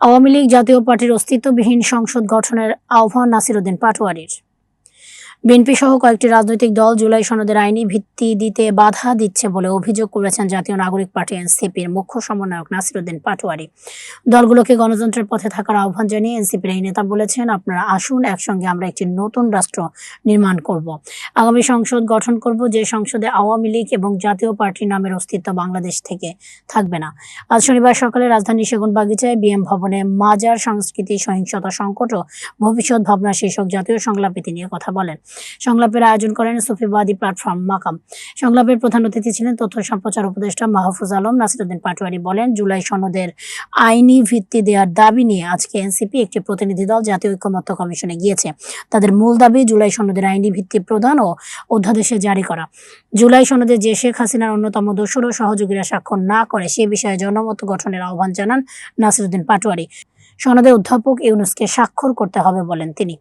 আওয়ামী লীগ জাতীয় পার্টির অস্তিত্ববিহীন সংসদ গঠনের আহ্বান নাসিরুদ্দিন পাটোয়ারির। বিএনপি সহ কয়েকটি রাজনৈতিক দল জুলাই সনদের আইনি ভিত্তি দিতে বাধা দিচ্ছে বলে অভিযোগ করেছেন জাতীয় নাগরিক পার্টি এনসিপির মুখ্য সমন্বয়ক নাসিরুদ্দিন পাটোয়ারি। দলগুলোকে গণতন্ত্রের পথে থাকার আহ্বান জানিয়ে এনসিপির এই নেতা বলেছেন, আপনারা আসুন, একসঙ্গে আমরা একটি নতুন রাষ্ট্র নির্মাণ করব। আগামী সংসদ গঠন করব যে সংসদে আওয়ামী লীগ এবং জাতীয় পার্টি নামের অস্তিত্ব বাংলাদেশ থেকে থাকবে না। আজ শনিবার সকালে রাজধানী সেগুন বাগিচায় বিএম ভবনে মাজার সংস্কৃতি সহিংসতা সংকট ও ভবিষ্যৎ ভাবনা শীর্ষক জাতীয় সংলাপে তিনি কথা বলেন। সংলাপের আয়োজন করেন সুফিবাদী প্ল্যাটফর্ম মাকাম। সংলাপের প্রধান অতিথি ছিলেন তথ্য সম্প্রচার উপদেষ্টা মাহফুজ আলম, নাসিরুদ্দিন পাটোয়ারি বলেন, জুলাই সনদের আইনি ভিত্তি দেওয়ার দাবি নিয়ে আজকে এনসিপি একটি প্রতিনিধি দল জাতীয় ঐক্যমত্য কমিশনে গিয়েছে। তাদের মূল দাবি, জুলাই সনদের আইনি ভিত্তি প্রদান ও অধ্যাদেশে জারি করা। জুলাই সনদে যে শেখ হাসিনার অন্যতম দোসর ও সহযোগীরা স্বাক্ষর না করে সে বিষয়ে জনমত গঠনের আহ্বান জানান নাসিরুদ্দিন পাটোয়ারি। সনদে অধ্যাপক ইউনুসকে স্বাক্ষর করতে হবে বলেন তিনি।